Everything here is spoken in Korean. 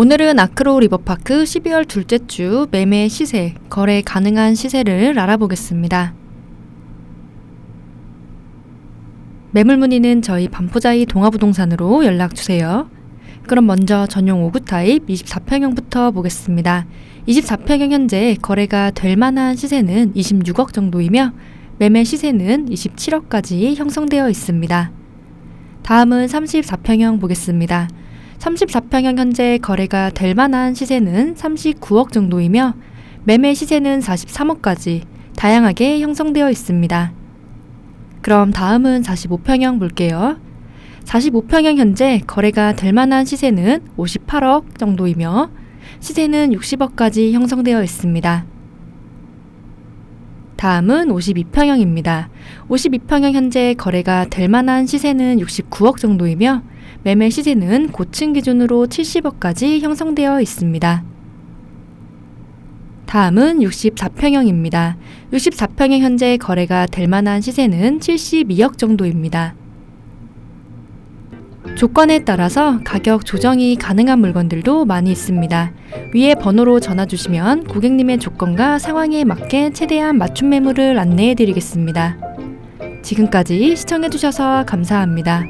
오늘은 아크로 리버파크 12월 둘째 주 매매 시세, 거래 가능한 시세를 알아보겠습니다. 매물 문의는 저희 반포자이 동아부동산으로 연락 주세요. 그럼 먼저 전용 5구 타입 24평형부터 보겠습니다. 24평형 현재 거래가 될 만한 시세는 26억 정도이며 매매 시세는 27억까지 형성되어 있습니다. 다음은 34평형 보겠습니다. 34평형 현재 거래가 될 만한 시세는 39억 정도이며 매매 시세는 43억까지 다양하게 형성되어 있습니다. 그럼 다음은 45평형 볼게요. 45평형 현재 거래가 될 만한 시세는 58억 정도이며 시세는 60억까지 형성되어 있습니다. 다음은 52평형입니다. 52평형 현재 거래가 될 만한 시세는 69억 정도이며 매매 시세는 고층 기준으로 70억까지 형성되어 있습니다. 다음은 64평형입니다. 64평형 현재 거래가 될 만한 시세는 72억 정도입니다. 조건에 따라서 가격 조정이 가능한 물건들도 많이 있습니다. 위에 번호로 전화 주시면 고객님의 조건과 상황에 맞게 최대한 맞춤 매물을 안내해 드리겠습니다. 지금까지 시청해 주셔서 감사합니다.